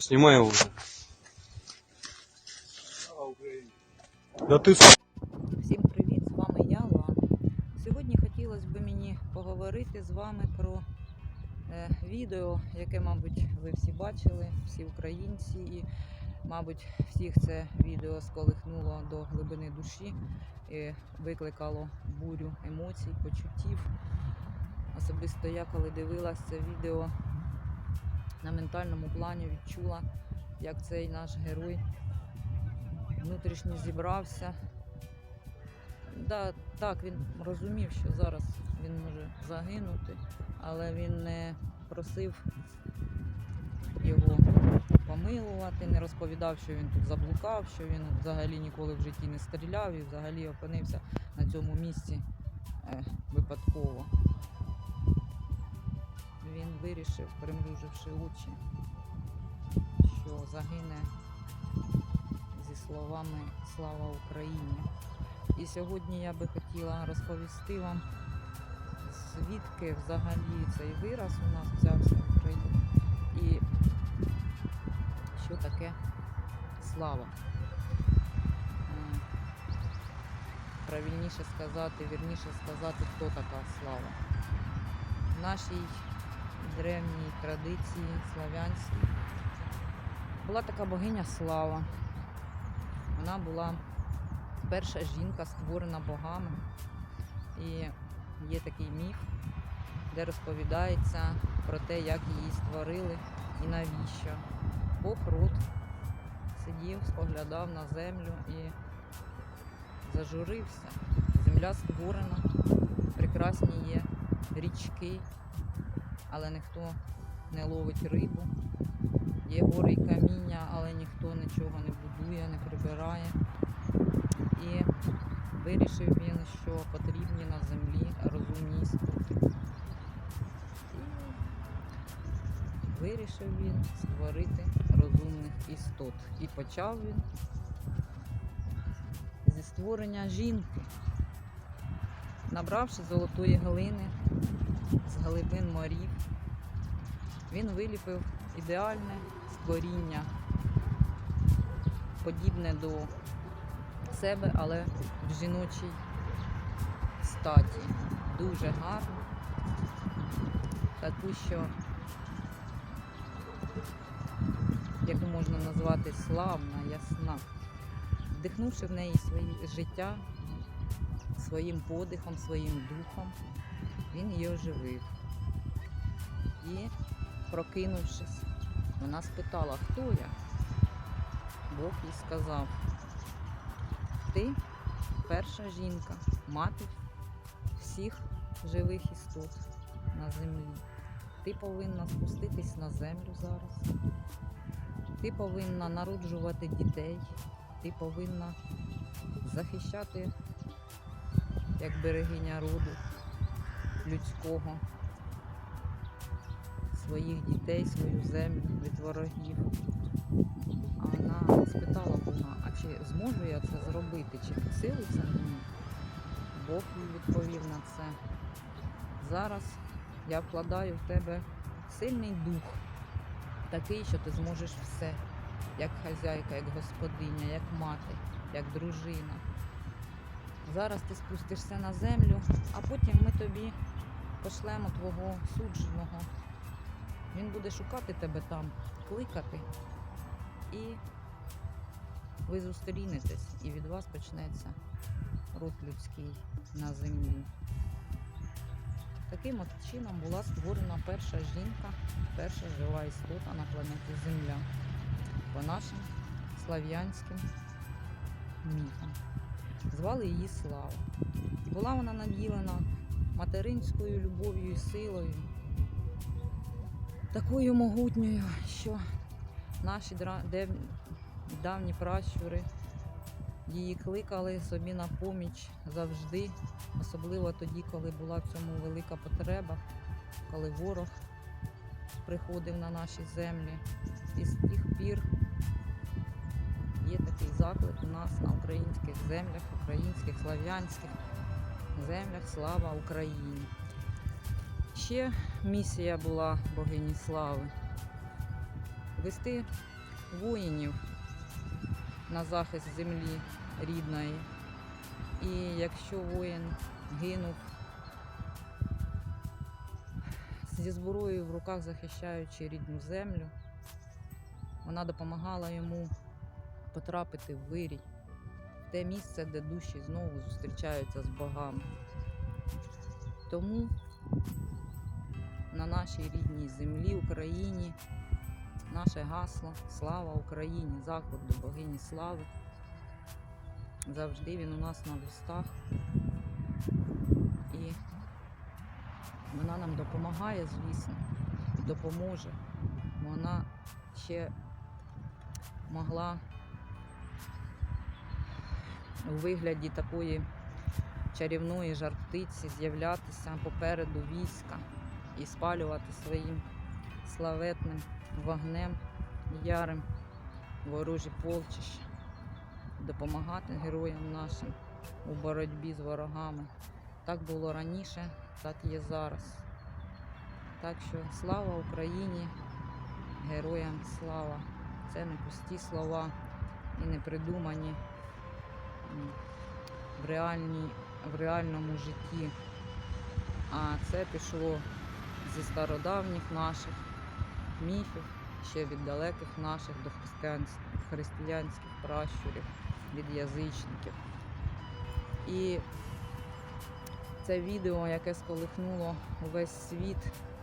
Снимай его уже. Да ты с- Всім привіт! З вами я, Лана. Сьогодні хотілося б мені поговорити з вами про е, відео, яке, мабуть, ви всі бачили, всі українці, і, мабуть, всіх це відео сколихнуло до глибини душі і викликало бурю емоцій, почуттів. Особисто я, коли дивилась це відео на ментальному плані, відчула, як цей наш герой внутрішньо зібрався. Да, так, він розумів, що зараз він може загинути, але він не просив його помилувати, не розповідав, що він тут заблукав, що він взагалі ніколи в житті не стріляв і взагалі опинився на цьому місці е, випадково. Він вирішив, примруживши очі, що загине зі словами Слава Україні. І сьогодні я би хотіла розповісти вам, звідки взагалі цей вираз у нас взявся в Україні і що таке слава. Правильніше сказати, вірніше сказати, хто така слава. В нашій древній традиції славянській була така богиня слава. Вона була перша жінка, створена богами. І є такий міф, де розповідається про те, як її створили і навіщо. Бог род сидів, споглядав на землю і зажурився. Земля створена, прекрасні є річки, але ніхто не ловить рибу. Є гори і каміння, але ніхто нічого не будує, не прибирає. І вирішив він, що потрібні на землі розумні істоти. І вирішив він створити розумних істот. І почав він зі створення жінки, набравши золотої глини з глибин морів, він виліпив ідеальне створіння, подібне до себе, але в жіночій статі. Дуже гарно. Таку, що яку можна назвати славна, ясна. Вдихнувши в неї своє життя своїм подихом, своїм духом, він її оживив. І, прокинувшись, вона спитала, хто я? Бог їй сказав, ти перша жінка, мати всіх живих істот на землі. Ти повинна спуститись на землю зараз. Ти повинна народжувати дітей. Ти повинна захищати як берегиня роду людського своїх дітей, свою землю від ворогів. А вона спитала Бога, а чи зможу я це зробити, чи під силу це мені? Бог відповів на це. Зараз я вкладаю в тебе сильний дух, такий, що ти зможеш все, як хазяйка, як господиня, як мати, як дружина. Зараз ти спустишся на землю, а потім ми тобі пошлемо твого судженого. Він буде шукати тебе там, кликати, і ви зустрінетесь, і від вас почнеться род людський на землі. Таким от чином була створена перша жінка, перша жива істота на планеті Земля по нашим слав'янським міфам. Звали її Слава. Була вона наділена материнською любов'ю і силою, такою могутньою, що наші давні пращури її кликали собі на поміч завжди, особливо тоді, коли була в цьому велика потреба, коли ворог приходив на наші землі. І з тих пір такий заклик у нас на українських землях, українських слав'янських землях Слава Україні. Ще місія була богині слави вести воїнів на захист землі рідної. І якщо воїн гинув зі зброєю в руках, захищаючи рідну землю, вона допомагала йому потрапити в вирій, в те місце, де душі знову зустрічаються з богами. Тому на нашій рідній землі, Україні, наше гасло Слава Україні! Заклик до богині слави. Завжди він у нас на устах. І вона нам допомагає, звісно, допоможе. Вона ще могла у вигляді такої чарівної жарптиці з'являтися попереду війська і спалювати своїм славетним вогнем ярим ворожі полчища, допомагати героям нашим у боротьбі з ворогами. Так було раніше, так є зараз. Так що слава Україні, героям слава! Це не пусті слова і не придумані в, реальній, в реальному житті. А це пішло зі стародавніх наших міфів, ще від далеких наших до християнських пращурів, від язичників. І це відео, яке сколихнуло увесь світ,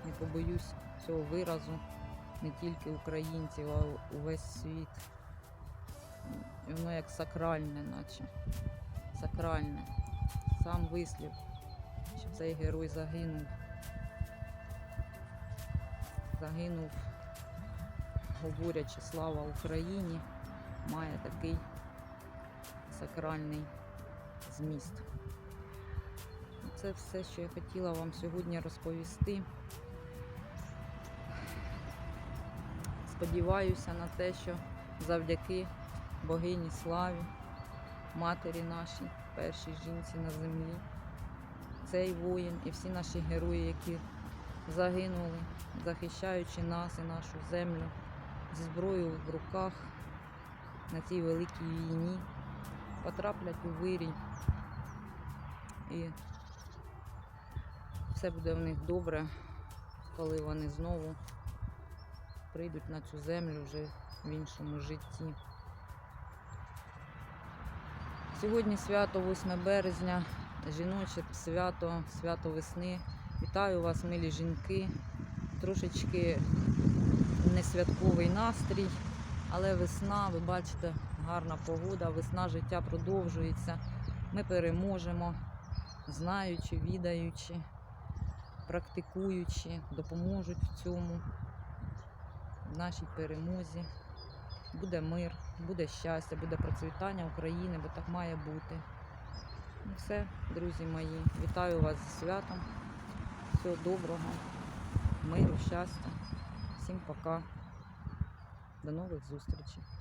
не побоюсь цього виразу, не тільки українців, а увесь світ. І воно як сакральне, наче. Сакральне. Сам вислів, що цей герой загинув. Загинув, говорячи слава Україні, має такий сакральний зміст. Це все, що я хотіла вам сьогодні розповісти. Сподіваюся на те, що завдяки богині славі, матері нашій, першій жінці на землі, цей воїн і всі наші герої, які загинули, захищаючи нас і нашу землю зі зброєю в руках на цій великій війні, потраплять у вирій. І все буде в них добре, коли вони знову прийдуть на цю землю вже в іншому житті. Сьогодні свято 8 березня, жіноче свято, свято весни. Вітаю вас, милі жінки. Трошечки не святковий настрій, але весна, ви бачите, гарна погода, весна, життя продовжується. Ми переможемо, знаючи, відаючи, практикуючи, допоможуть в цьому в нашій перемозі. Буде мир, буде щастя, буде процвітання України, бо так має бути. Ну все, друзі мої, вітаю вас зі святом. Всього доброго, миру, щастя. Всім пока. До нових зустрічей.